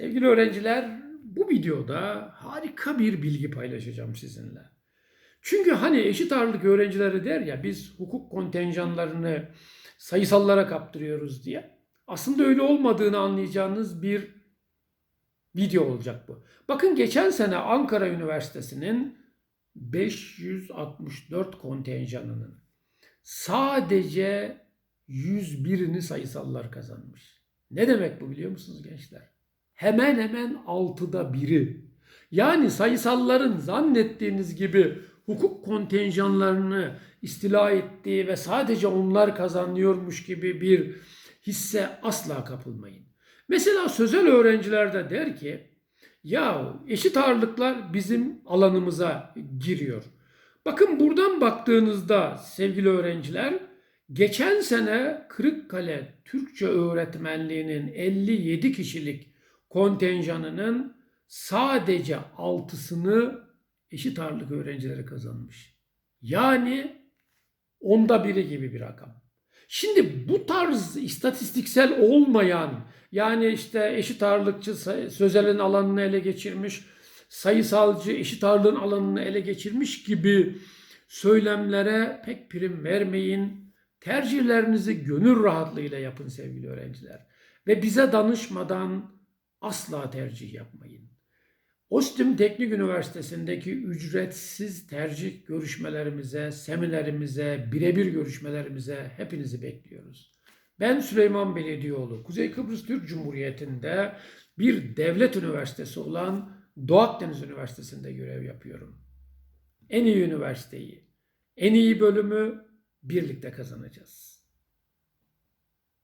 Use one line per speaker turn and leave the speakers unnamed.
Sevgili öğrenciler, bu videoda harika bir bilgi paylaşacağım sizinle. Çünkü hani eşit ağırlık öğrencileri der ya biz hukuk kontenjanlarını sayısallara kaptırıyoruz diye. Aslında öyle olmadığını anlayacağınız bir video olacak bu. Bakın geçen sene Ankara Üniversitesi'nin 564 kontenjanının sadece 101'ini sayısallar kazanmış. Ne demek bu biliyor musunuz gençler? Hemen hemen altıda biri. Yani sayısalların zannettiğiniz gibi hukuk kontenjanlarını istila ettiği ve sadece onlar kazanıyormuş gibi bir hisse asla kapılmayın. Mesela sözel öğrenciler de der ki ya eşit ağırlıklar bizim alanımıza giriyor. Bakın buradan baktığınızda sevgili öğrenciler geçen sene Kırıkkale Türkçe öğretmenliğinin 57 kişilik kontenjanının sadece 6'sını eşit ağırlık öğrencileri kazanmış. Yani onda biri gibi bir rakam. Şimdi bu tarz istatistiksel olmayan yani işte eşit ağırlıkçı sözelin alanını ele geçirmiş, sayısalcı eşit ağırlığın alanını ele geçirmiş gibi söylemlere pek prim vermeyin. Tercihlerinizi gönül rahatlığıyla yapın sevgili öğrenciler. Ve bize danışmadan asla tercih yapmayın. Ostim Teknik Üniversitesi'ndeki ücretsiz tercih görüşmelerimize, seminerimize, birebir görüşmelerimize hepinizi bekliyoruz. Ben Süleyman Belediyioğlu, Kuzey Kıbrıs Türk Cumhuriyeti'nde bir devlet üniversitesi olan Doğu Akdeniz Üniversitesi'nde görev yapıyorum. En iyi üniversiteyi, en iyi bölümü birlikte kazanacağız.